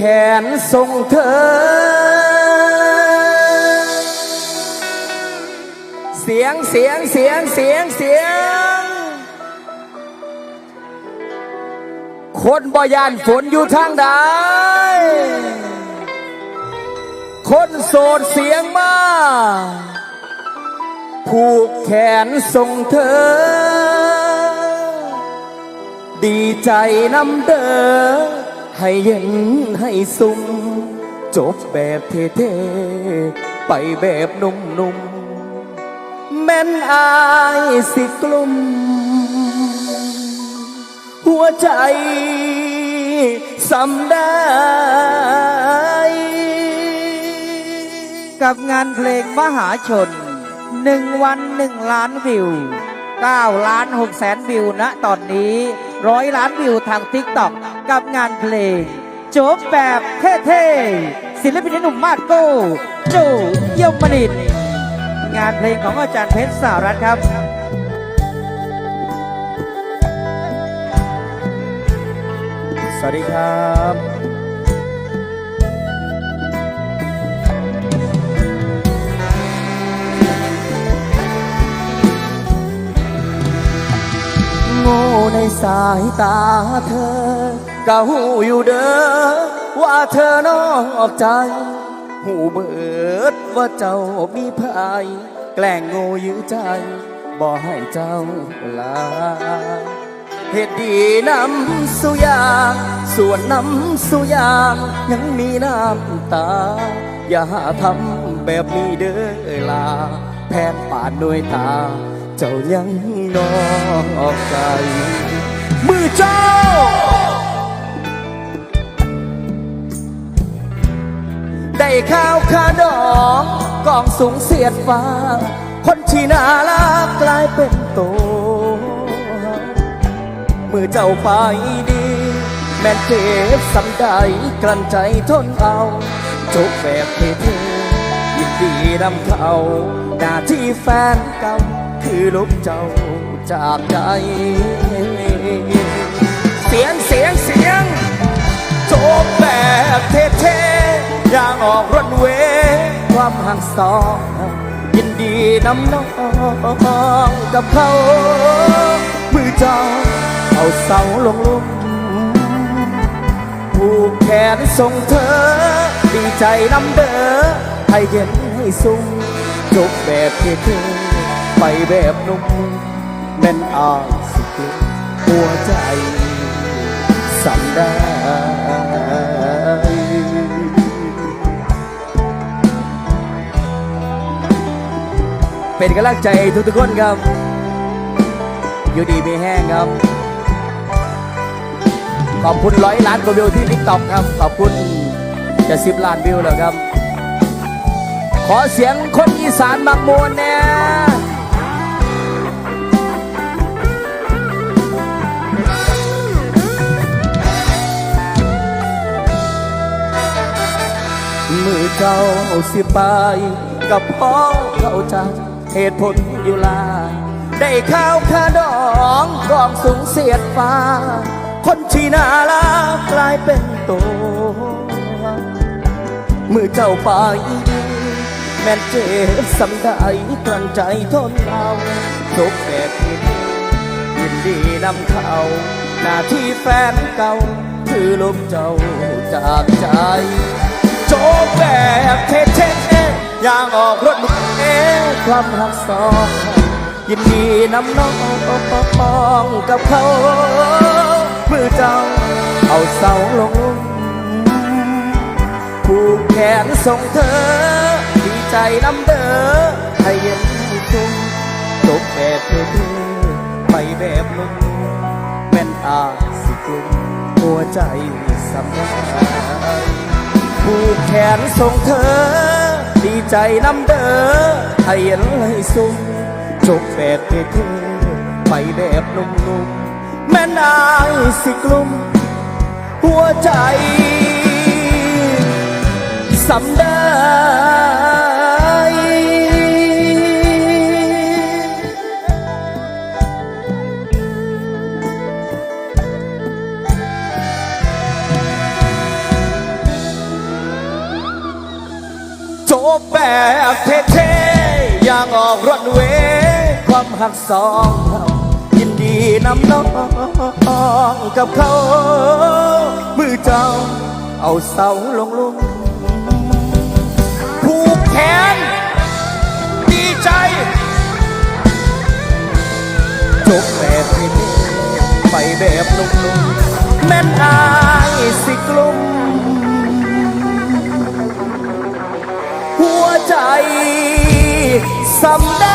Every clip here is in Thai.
แขนส่งเธอ เสียงเสียงเสียงเสียงเสียง คนบ่ยานฝนอยู่ทางใด คนโสดเสียงมาผูกแขนส่งเธอ ดีใจน้ำเด้อ ให้เย็นให้สุ่มจบแบบเท่ๆไปแบบนุ่มๆแม่นอายสิกลุ่ม หัวใจสำได้กับงานเพลงมหาชนหนึ่งวันหนึ่งล้านวิว9ล้าน6แสนวิวณตอนนี้ร้อยล้านวิวทางทิกตอก กับงานเพลงจบแบบเท่ๆศิลปินหนุ่มมาดโก้โจเยี่ยมมนิดงานเพลงของอาจารย์เพชรสารัตน์ครับสวัสดีครับ โง่ในสายตาเธอ ก็หูอยู่เด้อว่าเธอนอกใจ หูเบิดว่าเจ้ามีภายแกล้งโง่ยื้อใจบ่ให้เจ้าลาเหตุดีน้ำสุยางส่วนน้ำสุยางยังมีน้ำตา อย่าหาทำแบบนี้เด้อลา แพนป่านด้วยตา เจ้ายังนอกใจ มือเจ้า ข้าวขาดองกองสูงเสียดฟ้า คนที่น่ารักกลายเป็นโตมือเจ้าไปดี แม่นเจ็บสำใดกลั้นใจทนเอาจบแบบเท่ยินดีนำเขาหน้าที่แฟนเก่าคือลบเจ้าจากใจเสียง ออกรถเวความห่างสองยินดีนำน้องกับเขา มือเจ้าเอาเสาลงลุมผูกแขนส่งเธอ ดีใจนำเด้อให้เย็นให้สุ่มจบแบบเท่ๆไปแบบนุ่มแม่นอาสิกลุหัวใจสันได้ เป็นกำลังใจทุกๆคนครับ อยู่ดีมีแห้งครับ ขอบคุณร้อยล้านกว่าวิวที่ทิกตอกครับ ขอบคุณจะสิบล้านวิวแล้วครับ ขอเสียงคนอีสานมักมวลเนี่ยมือเจ้าสิไปกับพ่อเข้าใจ เหตุผลอยู่ลา ได้ข้าวขาดองกองสูงเสียดฟ้า คนที่น่ารักกลายเป็นตัวมือเจ้าไปแม่นเจ็บสำได้กลั้นใจทนเอาจบแบบนี้ยินดีนำเขาหน้าที่แฟนเก่าคือลบเจ้าจากใจ โจบแบบเท่ ย่างออกรถเอความรักสองยินดีนำน้องปองกับเขามือเจ้าเอาเสาลงผูกแขนส่งเธอ ดีใจนำเด้อให้เย็นชุ่มจบแบบเท่ๆไปแบบนุ่มแม่นอาสิกลุ่มหัวใจสำได้ผูกแขนส่งเธอ ดีใจน้ำเด้อถ้าเห็นให้สุมจบแบบเท่ๆไปแบบนุ่มๆแม่นายสิกลุ่ม หัวใจสำเด้อ องออกรถเวความหักสองเรายินดีนำน้องกับเขา มือเจ้า เอาเสาลงลงผูกแขนดีใจจบแบบนี้ไปแบบนุ่มๆแม่นอาย สำได้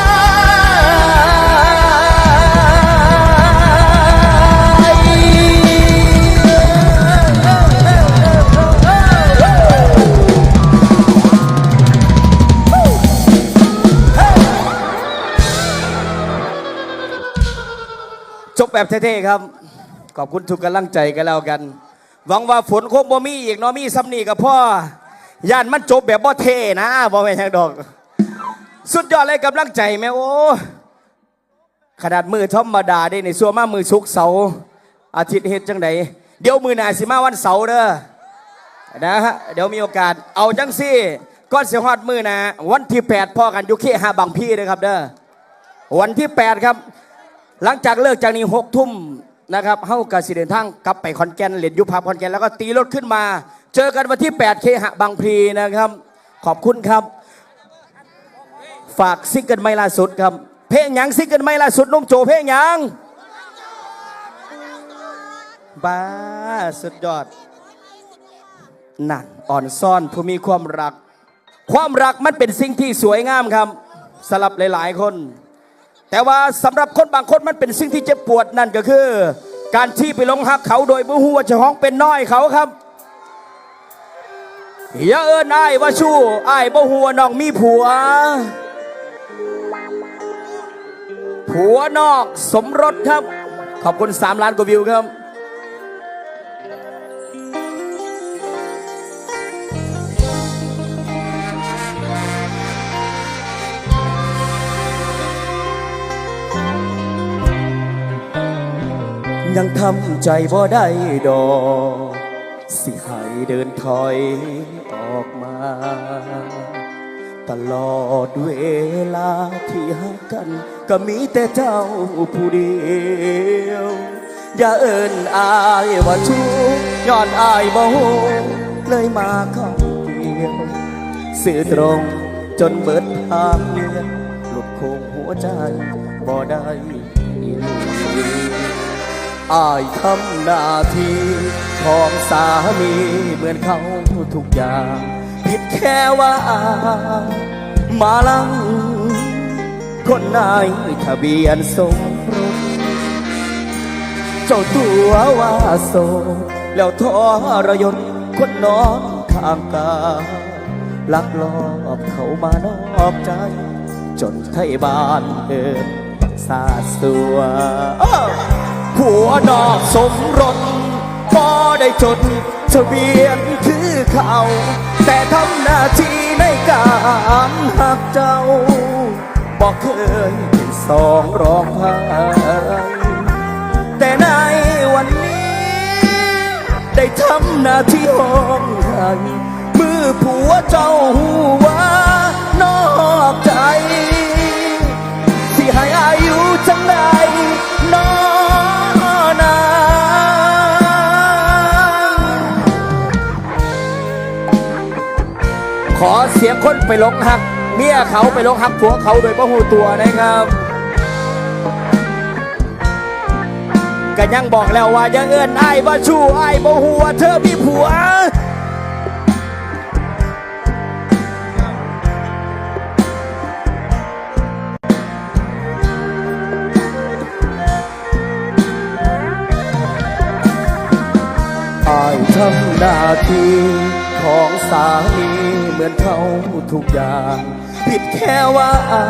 จบแบบเท่ๆครับ ขอบคุณทุกกำลังใจกันแล้วกัน หวังว่าฝนคงบ่มีอีกเนาะมีซ้ำนี่กับพ่อย่านมันจบแบบบ่เท่นะบ่แม่นทางดอก สุดยอดเลยกำลังใจแม่โอ้ขนาดมือธรรมดาได้ในส่วนมากมือสุกเสาอาทิตย์เฮ็ดจังไดเดี๋ยวมือหนาสิมาวันเสาร์เด้อนะฮะเดี๋ยวมีโอกาสเอาจังซี่ก้อนเสียฮอดมือนะวันที่8พ่อกันยุเคหาบางพี่เลยครับเด้อวันที่ 8 ครับ หลังจากเลิกจากนี้หกทุ่มนะครับเฮ้ากสิเดินทางกลับไปขอนแก่นเหรียญยุพาขอนแก่นแล้วก็ตีรถขึ้นมา เจอกันวันที่ 8 เคหะบางพลีนะครับ ขอบคุณครับ ฝากซิงเกิลไม่ล่าสุดครับ เพลงหยังซิงเกิลไม่ล่าสุดนุ่มโจเพลงหยังบ้าสุดยอดนั่นอ่อนซ่อนผู้มีความรัก ความรักมันเป็นสิ่งที่สวยงามครับสำหรับหลาย ๆ คน แต่ว่าสำหรับคนบางคนมันเป็นสิ่งที่เจ็บปวดนั่นก็คือ การที่ไปหลงหักเขาโดยบ่ฮู้ว่าเจ้องเป็นน้อยเขาครับอย่าเอิ้นอ้ายว่าชู้อ้ายบ่ฮู้ว่าน้องมีผัว ผัวนอกสมรสครับ ขอบคุณ 3 ล้านกว่าวิวครับยังทำใจบ่ได้ดอกสิให้เดินถอยออกมา ตลอดเวลาที่หักกัน ก็มีแต่เจ้าผู้เดียว อย่าเอินอายว่าชู้ย้อนอายบ่ฮู้เลยมาเข้าเกี่ยวสื่อตรงจนเบิดทางเลียนหลุดโค้งหัวใจบ่ได้อีหลีอายทำหน้าที่ของสามีเหมือนเขาทุกอย่าง ผิดแค่ว่า มาลัง คนนายทะเบียนสมรสเจ้าตัวว่าโสดแล้วทอรยศคนนอนข้างกาลักลอบเขามานอกใจ จนไทยบ้านเอินสาสัวอ้าวผัวนอกสมรสก็ได้จด ทะเบียนคือเขา แต่ทำหน้าที่ในการหักเจ้า บอกเคยเป็นสองรองไห้แต่ในวันนี้ ได้ทำหน้าที่ห้องให้มือผัวเจ้าหูว่านอกใจสิให้อายุจังใด สียงคนไปลงหักเมียเขาไปลงหักผัวเขาโดยบ่หูตัวนะครับก็ยังบอกแล้วว่าอย่าเอิ้นไอ้ว่าชู้อ้บ่ฮู้ว่าเธอมีผัวอายทำหน้าที่ สามีเหมือนเขาทุกอย่าง ผิดแค่ว่าอา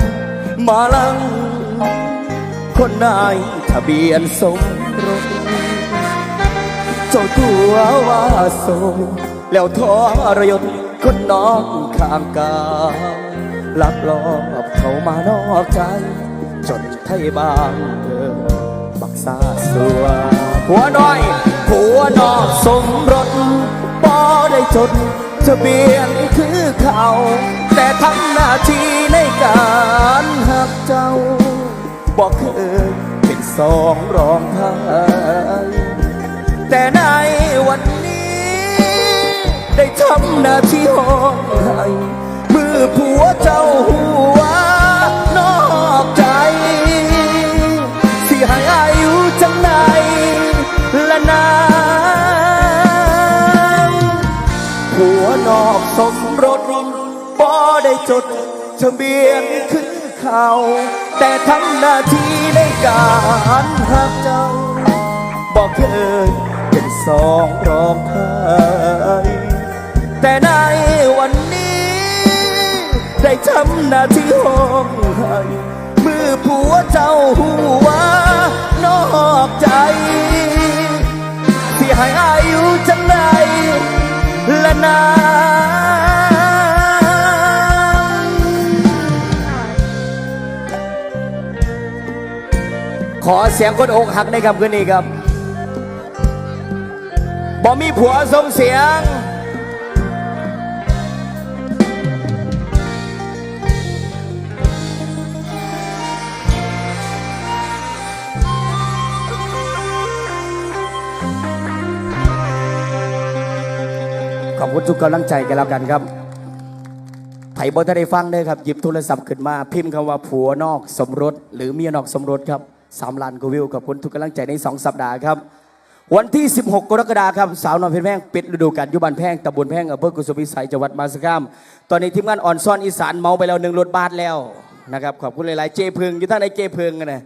ยมาลัง คนนายทะเบียนสมรสเจ้าตัวว่าโสดแล้วทอรยศคนน้องข้างกายลักลอบเขามานอกใจ จนไทยบางเกินบักซาสัวผัวน้อยผัวนอกสมรสบ่ได้จด ทะเบียนคือเขา แต่ทำหน้าที่ในการหักเจ้า บอกเคยเป็นสองรองไห้แต่ในวันนี้ ได้ทำหน้าที่ห้องให้มือผัวเจ้าหัว เบียนขึ้นเขา แต่ทำหน้าที่ในการหักเจ้า บอกเคยเป็นสองร้องไห้แต่ในวันนี้ ได้ทำหน้าที่ห้องให้มือผัวเจ้าหัวนอกใจที่ให้อายุจังไดละนา ขอเสียงคนอกหักในคำคืนนี้ครับบ่มีผัวสมเสียง ขอบคุณทุกกำลังใจกันแล้วกันครับไผ่บอถ้าได้ฟังได้ครับ หยิบโทรศัพท์ขึ้นมา พิมพ์คำว่าผัวนอกสมรส หรือเมียนอกสมรสครับ สามล้านกว่าวิวขอบคุณทุกกำลังใจใน 2 สัปดาห์ครับ วันที่ 16 กรกฎาคมครับสาวนอนเพชรแพงปิดฤดูกาลยุบันแพงตำบลแพงอำเภอกุสุมพิสัยจังหวัดมาสคาม ตอนนี้ทีมงานอ่อนซ่อนอีสานเมาไปแล้วหนึ่งรถบาทแล้วนะครับขอบคุณหลายๆเจพึงอยู่ท่านในเจพึงกันนะ